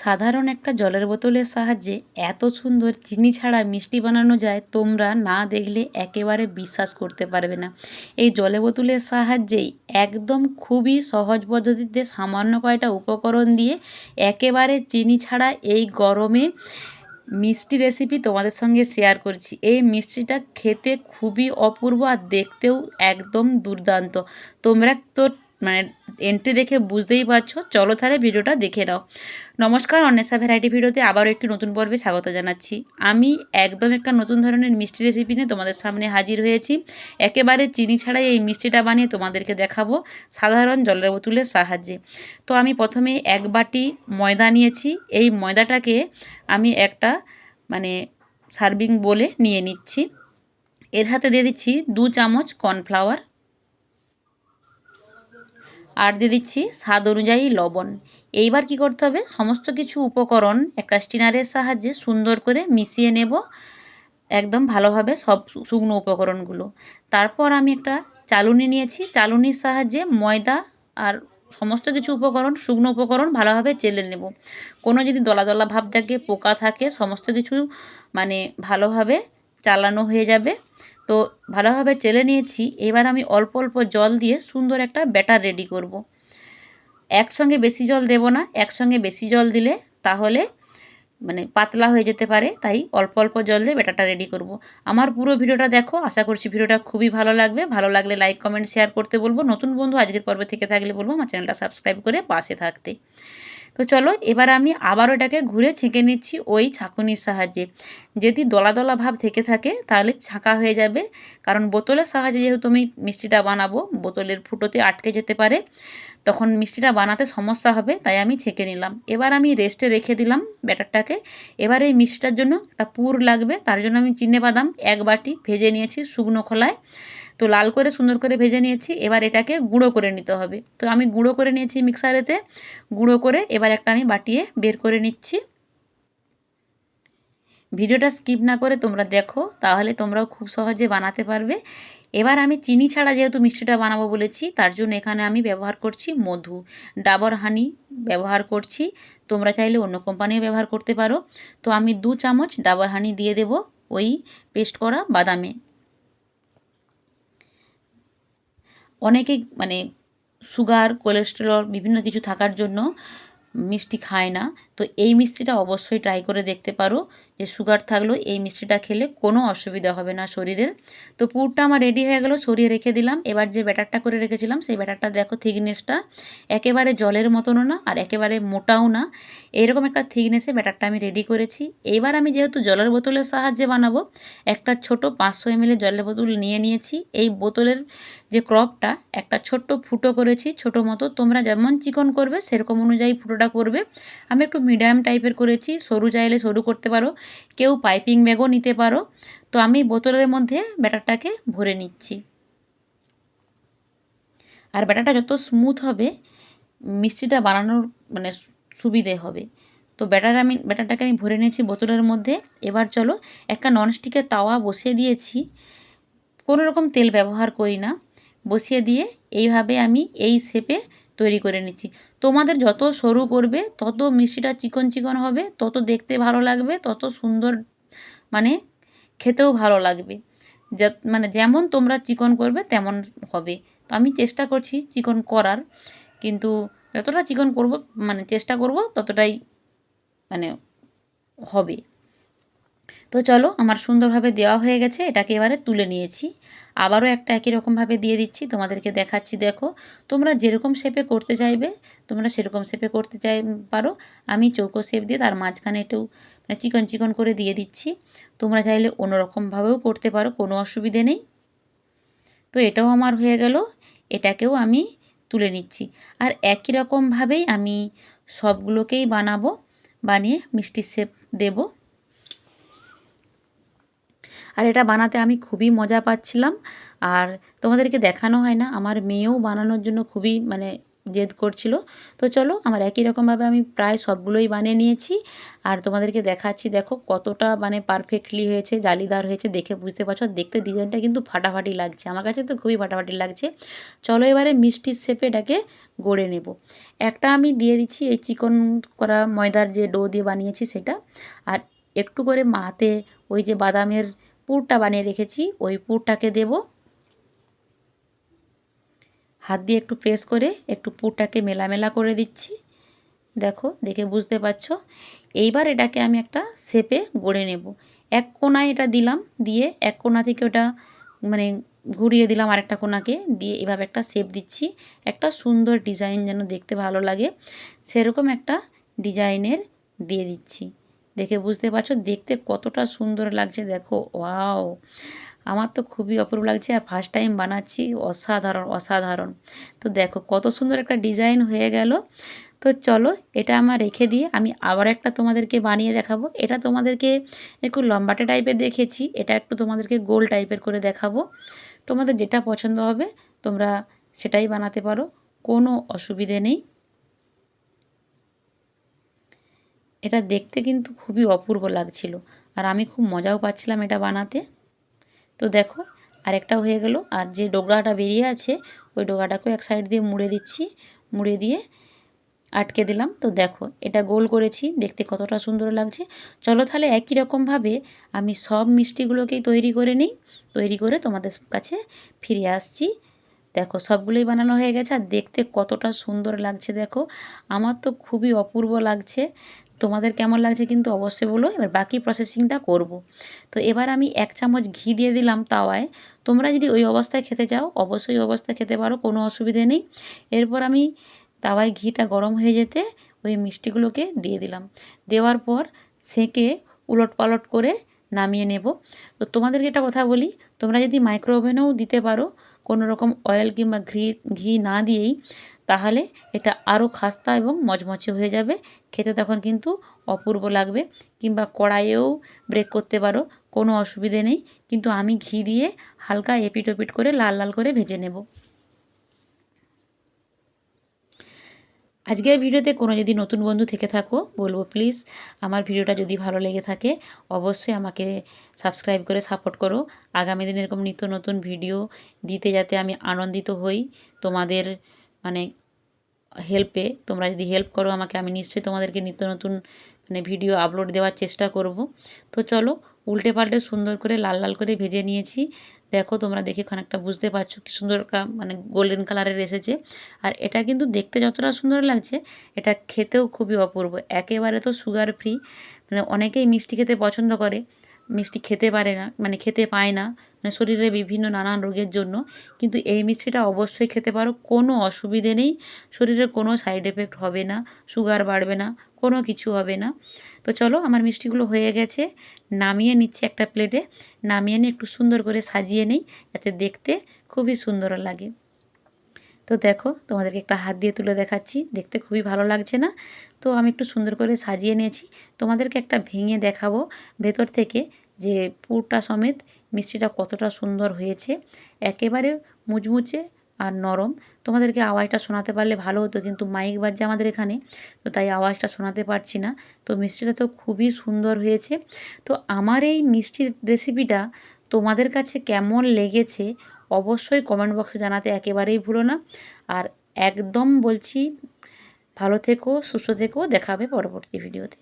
সাধারণ একটা জলের বোতলের সাহায্যে এত সুন্দর চিনি ছাড়া মিষ্টি বানানো যায়, তোমরা না দেখলে একেবারে বিশ্বাস করতে পারবে না। এই জলের বোতলের সাহায্যেই একদম খুবই সহজ পদ্ধতিতে সামান্য কয়টা উপকরণ দিয়ে একেবারে চিনি ছাড়া এই গরমে মিষ্টি রেসিপি তোমাদের সঙ্গে শেয়ার করছি। এই মিষ্টিটা খেতে খুবই অপূর্ব আর দেখতেও একদম দুর্দান্ত। তোমরা তো মানে এন্ট্রি দেখে বুঝতেই পারছ। চলো তাহলে ভিডিওটা দেখে নাও। নমস্কার, অন্বেষা ভ্যারাইটি ভিডিওতে আবারও একটি নতুন পর্বে স্বাগত জানাচ্ছি। আমি একদম একটা নতুন ধরনের মিষ্টি রেসিপি নিয়ে তোমাদের সামনে হাজির হয়েছি। একেবারে চিনি ছাড়াই এই মিষ্টিটা বানিয়ে তোমাদেরকে দেখাবো সাধারণ জলের বোতলের সাহায্যে। তো আমি প্রথমে এক বাটি ময়দা নিয়েছি। এই ময়দাটাকে আমি একটা মানে সার্ভিং বলে নিয়ে নিচ্ছি। এর হাতে দিয়ে দিচ্ছি দু চামচ কর্নফ্লাওয়ার আর দিয়ে দিচ্ছি স্বাদ অনুযায়ী লবণ। এইবার কি করতে হবে? সমস্ত কিছু উপকরণ একটা স্টিনারের সাহায্যে সুন্দর করে মিশিয়ে নেব একদম ভালোভাবে সব শুকনো উপকরণগুলো। তারপর আমি একটা চালুনি নিয়েছি। চালুনির সাহায্যে ময়দা আর সমস্ত কিছু উপকরণ, শুকনো উপকরণ ভালোভাবে চেলে নেব। কোনো যদি দলা দলা ভাব থাকে, পোকা থাকে, সমস্ত কিছু মানে ভালোভাবে চালানো হয়ে যাবে। তো ভালোভাবে চেলে নিয়েছি এবার আমি অল্প অল্প জল দিয়ে সুন্দর একটা ব্যাটার রেডি করব। একসঙ্গে বেশি জল দেব না, একসঙ্গে বেশি জল দিলে তাহলে মানে পাতলা হয়ে যেতে পারে, তাই অল্প অল্প জল দিয়ে ব্যাটারটা রেডি করব। আমার পুরো ভিডিওটা দেখো, আশা করছি ভিডিওটা খুবই ভালো লাগবে ভালো লাগলে লাইক, কমেন্ট, শেয়ার করতে বলব নতুন বন্ধু আজকের পর্বে থেকে থাকলে বলব, আমার চ্যানেলটা সাবস্ক্রাইব করে পাশে থাকতে তো চলো এবার আমি আবার এটাকে ঘুরে ছেঁকে নিচ্ছি ওই ছাঁকুনির সাহায্যে। যদি দলা দলা ভাব থেকে থাকে তাহলে ছাঁকা হয়ে যাবে। কারণ বোতলের সাহায্যে যেহেতু আমি মিষ্টিটা বানাবো, বোতলের ফুটোতে আটকে যেতে পারে, তখন মিষ্টিটা বানাতে সমস্যা হবে, তাই আমি ছেঁকে নিলাম। এবার আমি রেস্টে রেখে দিলাম ব্যাটারটাকে। এবার এই মিষ্টিটার জন্য একটা পুর লাগবে, তার জন্য আমি চিনে বাদাম এক বাটি ভেজে নিয়েছি শুকনো খোলায়। তো লাল করে সুন্দর করে ভেজে নিয়েছি, এবার এটাকে গুঁড়ো করে নিতে হবে। তো আমি গুঁড়ো করে নিয়েছি মিক্সারেতে, গুঁড়ো করে এবার একটা আমি বাটিয়ে বের করে নিচ্ছি। ভিডিওটা স্কিপ না করে তোমরা দেখো, তাহলে তোমরাও খুব সহজে বানাতে পারবে। এবার আমি চিনি ছাড়া যেহেতু মিষ্টিটা বানাবো বলেছি, তার জন্য এখানে আমি ব্যবহার করছি মধু। ডাবর হানি ব্যবহার করছি, তোমরা চাইলে অন্য কোম্পানিও ব্যবহার করতে পারো। তো আমি দু চামচ ডাবর হানি দিয়ে দেব ওই পেস্ট করা বাদামে। অনেকে মানে সুগার কোলেস্টেরল বিভিন্ন কিছু থাকার জন্য মিষ্টি খায় না। তো এই মিষ্টিটা অবশ্যই ট্রাই করে দেখতে পারো যে সুগার থাকলেও এই মিষ্টিটা খেলে কোনো অসুবিধা হবে না শরীরের। তো পুরটা আমার রেডি হয়ে গেল, সরিয়ে রেখে দিলাম। এবার যে ব্যাটারটা করে রেখেছিলাম, সেই ব্যাটারটা দেখো থিকনেসটা একেবারে জলের মতনও না আর একেবারে মোটাও না। এরকম একটা থিকনেসে ব্যাটারটা আমি রেডি করেছি। এবার আমি যেহেতু জলের বোতলের সাহায্যে বানাবো, একটা ছোট পাঁচশো এমএলের জলের বোতল নিয়ে নিয়েছি। এই বোতলের যে ক্রপটা একটা ছোট্ট ফুটো করেছি, ছোট মতো। তোমরা যেমন চিকন করবে, সেরকম অনুযায়ী ফুটোটা করবে। আমি একটু মিডিয়াম টাইপের করেছি, সরু চাইলে সরু করতে পারো। কেউ পাইপিং ব্যাগও নিতে পারো। তো আমি বোতলের মধ্যে ব্যাটারটাকে ভরে নিচ্ছি। আর ব্যাটারটা যত স্মুথ হবে, মিষ্টিটা বানানোর মানে সুবিধে হবে। তো ব্যাটার আমি, ব্যাটারটাকে আমি ভরে নিয়েছি বোতলের মধ্যে। এবার চলো একটা ননস্টিকের তাওয়া বসিয়ে দিয়েছি। কোনো রকম তেল ব্যবহার করি না। বসিয়ে দিয়ে এইভাবে আমি এই শেপে তৈরি করে নিচ্ছি। তোমাদের যত সরু করবে তত মিষ্টিটা চিকন চিকন হবে, তত দেখতে ভালো লাগবে, তত সুন্দর মানে খেতেও ভালো লাগবে। মানে যেমন তোমরা চিকন করবে, তেমন হবে। তো আমি চেষ্টা করছি চিকন করার, কিন্তু যতটা চিকন করব মানে চেষ্টা করব, ততটাই মানে হবে। তো চলো আমার সুন্দরভাবে দেওয়া হয়ে গেছে, এটাকে এবারে তুলে নিয়েছি। আবারও একটা একই রকমভাবে দিয়ে দিচ্ছি, তোমাদেরকে দেখাচ্ছি, দেখো। তোমরা যেরকম শেপে করতে চাইবে, তোমরা সেরকম শেপে করতে চাই, পারো। আমি চৌকো শেপ দিয়ে তার মাঝখানে একটু মানে চিকন চিকন করে দিয়ে দিচ্ছি। তোমরা চাইলে অন্যরকমভাবেও করতে পারো, কোনো অসুবিধে নেই। তো এটাও আমার হয়ে গেল, এটাকেও আমি তুলে নিচ্ছি। আর একই রকমভাবেই আমি সবগুলোকেই বানাবো, বানিয়ে মিষ্টির শেপ দেবো। আর এটা বানাতে আমি খুবই মজা পাচ্ছিলাম। আর তোমাদেরকে দেখানো হয় না, আমার মেয়েও বানানোর জন্য খুবই মানে জেদ করছিল। তো চলো, আমার একই রকমভাবে আমি প্রায় সবগুলোই বানিয়ে নিয়েছি। আর তোমাদেরকে দেখাচ্ছি, দেখো কতটা মানে পারফেক্টলি হয়েছে, জালিদার হয়েছে, দেখে বুঝতে পারছ। দেখতে ডিজাইনটা কিন্তু ফাটাফাটি লাগছে, আমার কাছে তো খুবই ফাটাফাটি লাগছে। চলো এবারে মিষ্টির শেপে এটাকে গড়ে নেব। একটা আমি দিয়ে দিচ্ছি এই চিকন করা ময়দার যে ডো দিয়ে বানিয়েছি সেটা। আর একটু করে মাতে, ওই যে বাদামের পুরটা বানিয়ে রেখেছি, ওই পুরটাকে দেব। হাত দিয়ে একটু প্রেস করে একটু পুরটাকে মেলামেলা করে দিচ্ছি। দেখো, দেখে বুঝতে পারছ? এইবার এটাকে আমি একটা শেপে গড়ে নেব। এক কোনায় এটা দিলাম, দিয়ে এক কোনা থেকে ওটা মানে ঘুরিয়ে দিলাম আরেকটা কোনাকে, দিয়ে এভাবে একটা শেপ দিচ্ছি। একটা সুন্দর ডিজাইন যেন দেখতে ভালো লাগে, সেরকম একটা ডিজাইনের দিয়ে দিচ্ছি। দেখে বুঝতে পারছ? দেখতে কতটা সুন্দর লাগছে, দেখো। ওয়াও! আমার তো খুবই অপূর্ব লাগছে আর ফার্স্ট টাইম বানাচ্ছি, অসাধারণ অসাধারণ। তো দেখো, কত সুন্দর একটা ডিজাইন হয়ে গেল। তো চলো, এটা আমার রেখে দিয়ে আমি আবার একটা তোমাদেরকে বানিয়ে দেখাবো। এটা তোমাদেরকে একটু লম্বাটে টাইপের দেখেছি, এটা একটু তোমাদেরকে গোল টাইপের করে দেখাবো। তোমাদের যেটা পছন্দ হবে, তোমরা সেটাই বানাতে পারো, কোনো অসুবিধে নেই। এটা দেখতে কিন্তু খুবই অপূর্ব লাগছিল। আর আমি খুব মজাও পাচ্ছিলাম এটা বানাতে। তো দেখো আর আরেকটা হয়ে গেল। আর যে ডোগরাটা বেরিয়ে আছে, ওই ডোগাটাকেও এক সাইড দিয়ে মুড়ে দিচ্ছি। মুড়ে দিয়ে আটকে দিলাম। তো দেখো, এটা গোল করেছি। দেখতে কতটা সুন্দর লাগছে। চলো তাহলে একই রকমভাবে আমি সব মিষ্টিগুলোকেই তৈরি করে নিই। তৈরি করে তোমাদের কাছে ফিরে আসছি। দেখো, সবগুলোই বানানো হয়ে গেছে। আর দেখতে কতটা সুন্দর লাগছে, দেখো। আমার তো খুবই অপূর্ব লাগছে। তোমাদের কেমন লাগছে কিন্তু অবশ্যই বলো, এবার বাকি প্রসেসিংটা করব। তো এবার আমি এক চামচ ঘি দিয়ে দিলাম তাওয়ায়। তোমরা যদি ওই অবস্থায় খেতে চাও, অবশ্যই ওই অবস্থায় খেতে পারো, কোনো অসুবিধে নেই। এরপর আমি তাওয়ায় ঘিটা গরম হয়ে যেতে ওই মিষ্টিগুলোকে দিয়ে দিলাম। দেওয়ার পর সেঁকে উলট পালট করে নামিয়ে নেব। তো তোমাদেরকে একটা কথা বলি, তোমরা যদি মাইক্রো ওভেনেও দিতে পারো, কোনো রকম অয়েল কিংবা ঘি ঘি না দিয়েই তাহলে এটা আরও খাস্তা এবং মচমচে হয়ে যাবে। খেতে তখন কিন্তু অপূর্ব লাগবে। কিংবা কড়াইয়েও ব্রেক করতে পারো, কোনো অসুবিধে নেই। কিন্তু আমি ঘি দিয়ে হালকা এপিট ওপিট করে লাল লাল করে ভেজে নেব। আজকের ভিডিওতে কোনো যদি নতুন বন্ধু থেকে থাকো, বলব প্লিজ আমার ভিডিওটা যদি ভালো লেগে থাকে, অবশ্যই আমাকে সাবস্ক্রাইব করে সাপোর্ট করো। আগামী দিন এরকম নিত্য নতুন ভিডিও দিতে যাতে আমি আনন্দিত হই। তোমাদের মানে হেল্পে তোমরা যদি হেল্প করো আমাকে, আমি নিশ্চয়ই তোমাদেরকে নিত্য নতুন মানে ভিডিও আপলোড দেওয়ার চেষ্টা করব। তো চলো, উল্টে পাল্টে সুন্দর করে লাল লাল করে ভেজে নিয়েছি। দেখো, তোমরা দেখে খানিকটা বুঝতে পারছ কি সুন্দর মানে গোল্ডেন কালারের এসেছে। আর এটা কিন্তু দেখতে যতটা সুন্দর লাগছে, এটা খেতেও খুবই অপূর্ব। একেবারে তো সুগার ফ্রি মানে অনেকেই মিষ্টি খেতে পছন্দ করে। মিষ্টি খেতে পারে না মানে খেতে পায় না মানে শরীরে বিভিন্ন নানান রোগের জন্য। কিন্তু এই মিষ্টিটা অবশ্যই খেতে পারো, কোনো অসুবিধে নেই শরীরে কোনো সাইড এফেক্ট হবে না সুগার বাড়বে না, কোনো কিছু হবে না। তো চলো, আমার মিষ্টিগুলো হয়ে গেছে, নামিয়ে নিচ্ছি একটা প্লেটে নামিয়ে নিয়ে একটু সুন্দর করে সাজিয়ে নিই, যাতে দেখতে খুবই সুন্দর লাগে। তো দেখো, তোমাদেরকে একটা হাত দিয়ে তুলে দেখাচ্ছি। দেখতে খুবই ভালো লাগছে না? তো আমি একটু সুন্দর করে সাজিয়ে নিয়েছি। তোমাদেরকে একটা ভেঙে দেখাবো ভেতর থেকে যে পুরটা সমেত মিষ্টিটা কতটা সুন্দর হয়েছে। একেবারে মুচমুচে আর নরম। তোমাদেরকে আওয়াজটা শোনাতে পারলে ভালো হতো, কিন্তু মাইক বাজছে আমাদের এখানে, তো তাই আওয়াজটা শোনাতে পারছি না। তো মিষ্টিটা তো খুবই সুন্দর হয়েছে। তো আমার এই মিষ্টির রেসিপিটা তোমাদের কাছে কেমন লেগেছে অবশ্যই কমেন্ট বক্সে জানাতে একেবারেই ভুলো না। আর একদম বলছি, ভালো থেকো, সুস্থ থেকো, দেখাবে পরবর্তী ভিডিওতে